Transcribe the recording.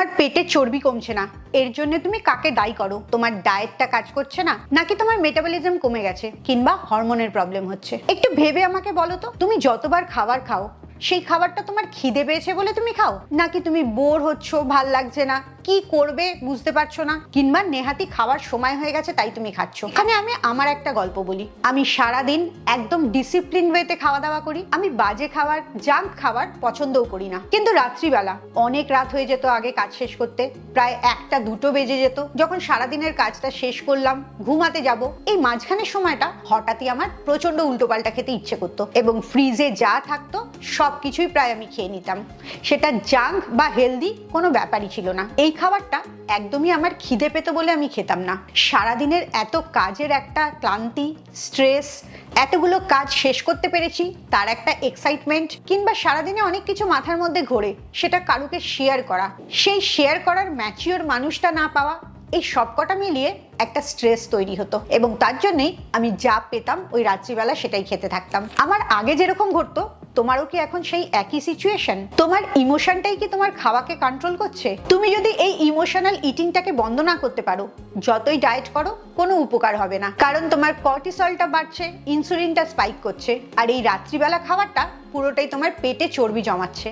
আর পেটের চর্বি কমছে না। এর জন্য তুমি কাকে দায়ী করো? তোমার ডায়েটটা কাজ করছে না? নাকি তোমার মেটাবলিজম কমে গেছে? কিংবা হরমোনের প্রবলেম হচ্ছে? একটু ভেবে আমাকে বলো তো। তুমি যতবার খাবার খাও সেই খাবারটা তোমার খিদে পেয়েছে বলে তুমি খাও? নাকি তুমি বোর হচ্ছ, ভালো লাগছে না? কি করবে বুঝতে পারছ না? কিংবা নেহাতি খাওয়ার সময় হয়ে গেছে তাই তুমি খাচ্ছ? এখানে আমি আমার একটা গল্প বলি। আমি সারা দিন একদম ডিসিপ্লিন ওয়েতে খাওয়া দাওয়া করি। আমি বাজে খাবার জাঙ্ক খাবার পছন্দও করি না। কিন্তু রাত্রিবেলা, অনেক রাত হয়ে যেত আগে কাজ শেষ করতে। প্রায় একটা, দুটো বেজে যেত। যখন সারাদিনের কাজটা শেষ করলাম, ঘুমাতে যাব, এই মাঝখানের সময়টা হঠাৎই আমার প্রচণ্ড উল্টোপাল্টা খেতে ইচ্ছে করতো। এবং ফ্রিজে যা থাকতো সব কিছুই প্রায় আমি খেয়ে নিতাম। সেটা জাঙ্ক বা হেলদি কোনো ব্যাপারই ছিল না। এই খাবারটা একদমই আমার খিদে পেত বলে আমি খেতাম না। সারাদিনের এত কাজের একটা ক্লান্তি স্ট্রেস এতগুলো কাজ শেষ করতে পেরেছি, তার একটা এক্সাইটমেন্ট কিংবা সারাদিনে অনেক কিছু মাথার মধ্যে ঘোরে, সেটা কারুকে শেয়ার করা। সেই শেয়ার করার ম্যাচিওর মানুষটা না পাওয়া, এই সবকটা মিলিয়ে একটা স্ট্রেস তৈরি হতো। এবং তার জন্যেই আমি যা পেতাম ওই রাত্রিবেলা সেটাই খেতে থাকতাম। আমার আগে যেরকম ঘটতো তোমারও কি এখন সেই একই সিচুয়েশন তোমার ইমোশনটাই কি তোমার খাওয়াকে কন্ট্রোল করছে? তুমি যদি এই ইমোশনাল ইটিংটাকে বন্ধ না করতে পারো, যতই ডায়েট করো, কোনো উপকার হবে না। কারণ তোমার কর্টিসলটা বাড়ছে ইনসুলিনটা স্পাইক করছে, আর এই রাত্রিবেলা খাবারটা পুরোটাই তোমার পেটে চর্বি জমাচ্ছে।